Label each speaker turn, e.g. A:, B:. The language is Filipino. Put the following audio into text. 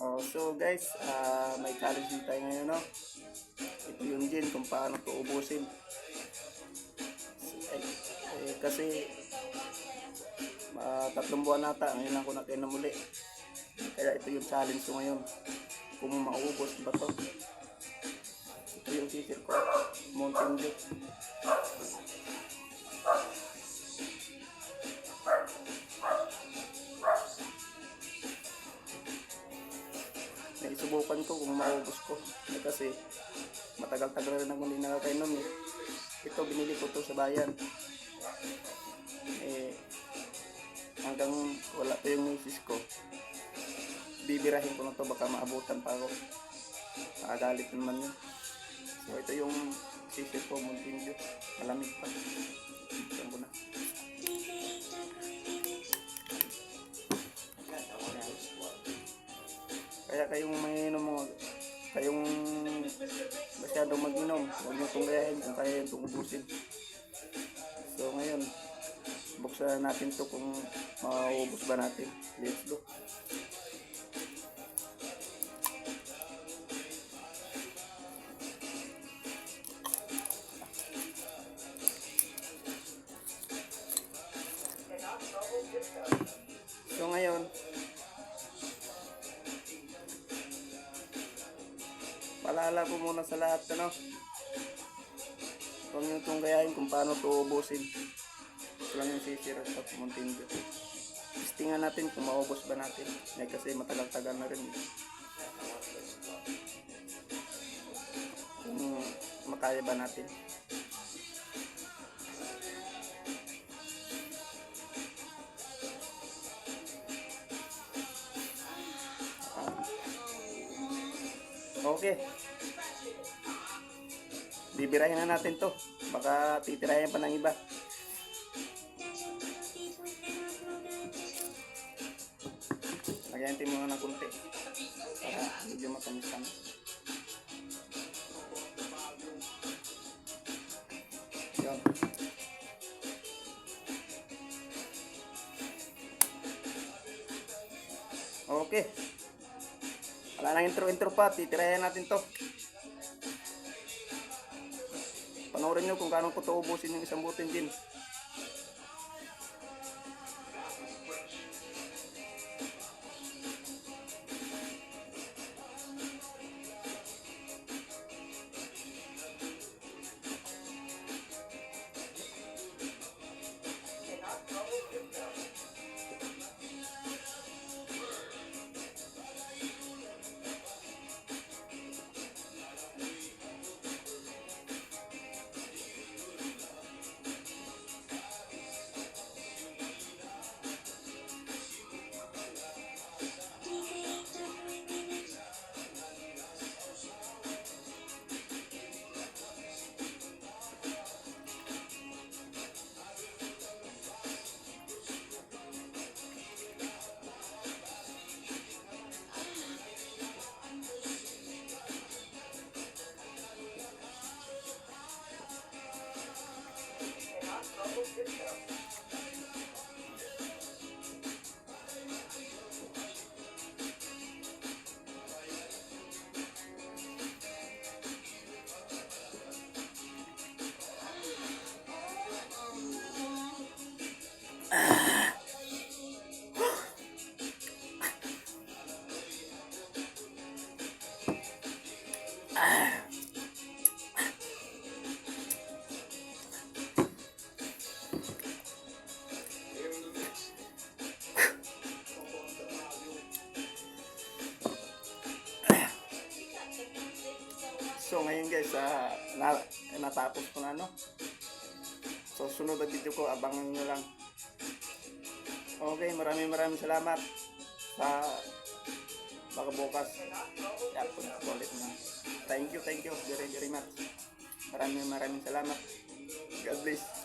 A: Oh, so guys, ah, may challenge din tayo ngayon, no? Ito yung gin kung paano ito ubusin. Eh, eh, kasi ah, tatlong buwan nata, ngayon lang ko nakainom muli. Kaya ito yung challenge ko ngayon. Kung maubos ba to? Ito yung sisir ko. Mountain Dew. Naisubukan ko kung maubos ko. Kasi matagal-tagal rin ako hindi nakakainom eh. Ito binili ko to sa bayan. Eh, hanggang wala pa yung misis ko. Bibirahin ko na to baka maabutan pa ako. Nakagalit naman yun. So ito yung sisir ko, Mountain Dew. Malamig pa. Kayong may inom mo, kayong masyadong mag-inom, huwag nyo itong gayahin kung kaya itong ubusin. So ngayon, buksan natin to kung mauubos ba natin. Let's go. Paalala ko muna sa lahat, ano? Huwag nyo itong gayahin kung paano ito ubusin. Ito lang yung sisira sa Mountain Dew. Testingan natin kung maubos ba natin. Eh, kasi matagal-tagal na rin. Kung makaya ba natin. Okay. Bibirahin na natin to. Baka titirahin pa ng iba. Lagyan natin muna ng kunti. Para medyo matamis-tamis. Yun. Okay. Wala nang intro-intro pa, titirayan natin to. Panoorin nyo kung paano ko to ubusin yung isang butin din. So guys, ah, na, natapos ko na no. So sunod na video ko, abangan nyo lang. Okay, maraming maraming salamat sa baka bukas. Ko ulit na. Thank you, thank you very very much. Maraming maraming salamat. God bless.